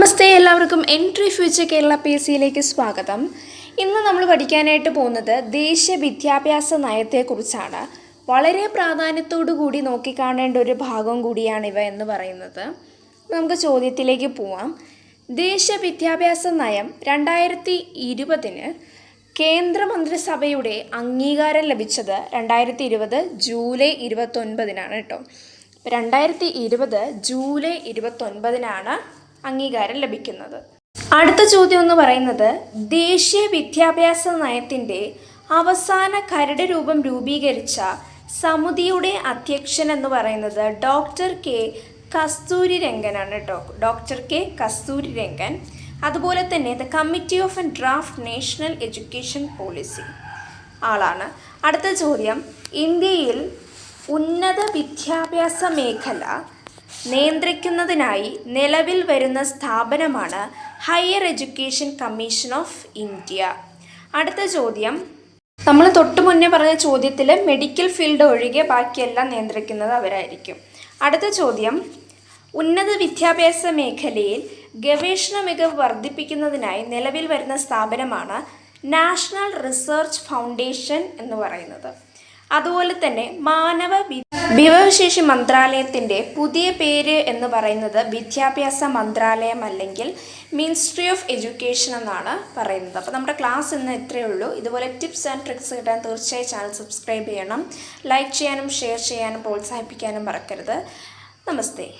നമസ്തേ എല്ലാവർക്കും entry future Kerala P S സിയിലേക്ക് സ്വാഗതം. ഇന്ന് നമ്മൾ പഠിക്കാനായിട്ട് പോകുന്നത് ദേശീയ വിദ്യാഭ്യാസ നയത്തെക്കുറിച്ചാണ്. വളരെ പ്രാധാന്യത്തോടു കൂടി നോക്കിക്കാണേണ്ട ഒരു ഭാഗം കൂടിയാണ് ഇവ എന്ന് പറയുന്നത്. നമുക്ക് ചോദ്യത്തിലേക്ക് പോവാം. ദേശീയ വിദ്യാഭ്യാസ നയം രണ്ടായിരത്തി ഇരുപതിന് കേന്ദ്രമന്ത്രിസഭയുടെ അംഗീകാരം ലഭിച്ചത് രണ്ടായിരത്തി ഇരുപത് ജൂലൈ ഇരുപത്തൊൻപതിനാണ് കേട്ടോ. രണ്ടായിരത്തി ഇരുപത് ജൂലൈ ഇരുപത്തൊൻപതിനാണ് അംഗീകാരം ലഭിക്കുന്നത്. അടുത്ത ചോദ്യം എന്ന് പറയുന്നത് ദേശീയ വിദ്യാഭ്യാസ നയത്തിന്റെ അവസാന കരട് രൂപം രൂപീകരിച്ച സമിതിയുടെ അധ്യക്ഷൻ എന്ന് പറയുന്നത് ഡോക്ടർ കെ കസ്തൂരി രംഗനാണ് കേട്ടോ. ഡോക്ടർ കെ കസ്തൂരി രംഗൻ അതുപോലെ തന്നെ the committee of an draft national education policy ആളാണ്. അടുത്ത ചോദ്യം ഇന്ത്യയിൽ ഉന്നത വിദ്യാഭ്യാസ മേഖല നിയന്ത്രിക്കുന്നതിനായി നിലവിൽ വരുന്ന സ്ഥാപനമാണ് higher education commission of India. അടുത്ത ചോദ്യം. നമ്മൾ തൊട്ട് മുന്നേ പറഞ്ഞ ചോദ്യത്തിൽ മെഡിക്കൽ ഫീൽഡ് ഒഴികെ ബാക്കിയെല്ലാം നിയന്ത്രിക്കുന്നത് അവരായിരിക്കും. അടുത്ത ചോദ്യം. ഉന്നത വിദ്യാഭ്യാസ മേഖലയിൽ ഗവേഷണ മികവ് വർദ്ധിപ്പിക്കുന്നതിനായി നിലവിൽ വരുന്ന സ്ഥാപനമാണ് നാഷണൽ റിസർച്ച് ഫൗണ്ടേഷൻ എന്ന് പറയുന്നത്. അതുപോലെ തന്നെ മാനവ വിഭവശേഷി മന്ത്രാലയത്തിന്റെ പുതിയ പേര് എന്ന് പറയുന്നത് വിദ്യാഭ്യാസ മന്ത്രാലയം അല്ലെങ്കിൽ മിനിസ്ട്രി ഓഫ് എഡ്യൂക്കേഷൻ എന്നാണ് പറയുന്നത്. അപ്പോൾ നമ്മുടെ ക്ലാസ് ഇന്ന് ഇത്രയേ ഉള്ളൂ. ഇതുപോലെ ടിപ്സ് ആൻഡ് ട്രിക്സ് കിട്ടാൻ തീർച്ചയായും ചാനൽ സബ്സ്ക്രൈബ് ചെയ്യണം. ലൈക്ക് ചെയ്യാനും ഷെയർ ചെയ്യാനും പ്രോത്സാഹിപ്പിക്കാനും മറക്കരുത്. നമസ്തേ.